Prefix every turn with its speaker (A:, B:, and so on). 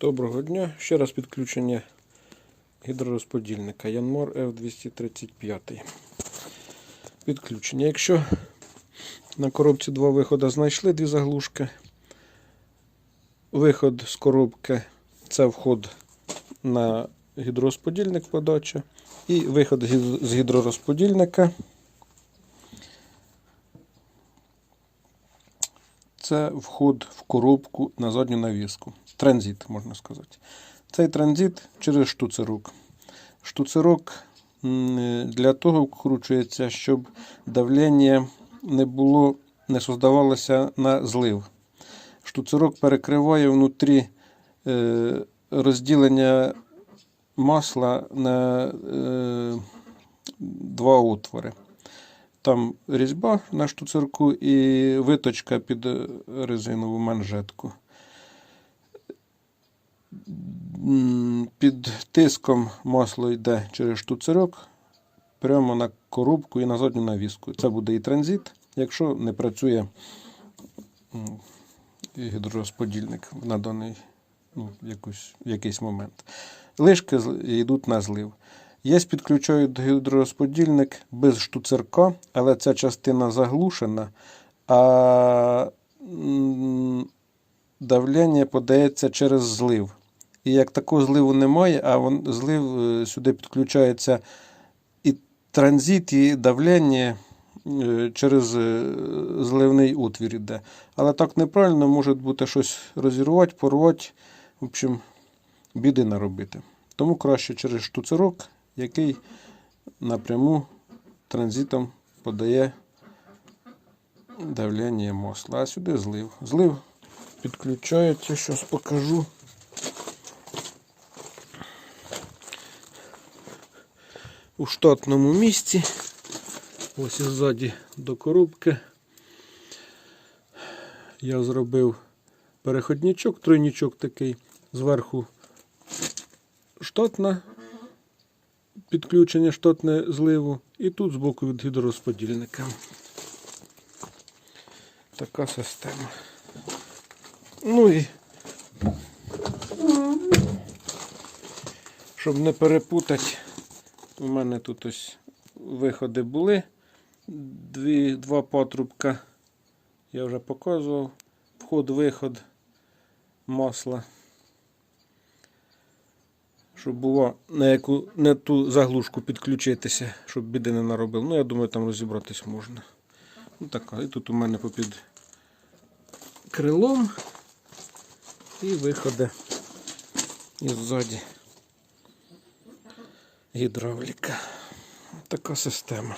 A: Доброго дня. Ще раз підключення гідророзподільника Янмор F235. Підключення. Якщо на коробці два виходи знайшли дві заглушки, виход з коробки це вход на гідророзподільник подача. І виход з гідророзподільника це вход в коробку на задню навіску. Транзит, можна сказати. Цей транзит через штуцерок. Штуцерок для того вкручується, щоб давлення не було, не создавалося на злив. Штуцерок перекриває внутрі е, розділення масла на е, два отвори. Там різьба на штуцерку і виточка під резинову манжетку. Під тиском масло йде через штуцерок прямо на коробку і на задню навіску. Це буде і транзит, якщо не працює гідророзподільник на даний ну, якусь, якийсь момент. Лишки йдуть на злив. Є підключають гідророзподільник без штуцерка, але ця частина заглушена, а давлення подається через злив. І як такого зливу немає, а вон, злив е, сюди підключається і транзит, і давлення е, через е, зливний отвір іде. Але так неправильно може бути щось розірвати, порвати, в общем, біди наробити. Тому краще через штуцерок, який напряму транзитом подає давлення масла. А сюди злив. Злив підключається, щось покажу. У штатному місці. Ось і ззаді до коробки. Я зробив переходничок, тройничок такий. Зверху штатна підключення штатне зливу. І тут збоку від гідророзподільника. Така система. Ну і щоб не перепутати, у мене тут ось виходи були. Дві, два патрубка. Я вже показував. Вход-виход масла. Щоб було на яку не ту заглушку підключитися, щоб біди не наробив. Ну, я думаю, там розібратись можна. Ну така. І тут у мене попід крилом і виходи і ззаді гідравліка. Така система.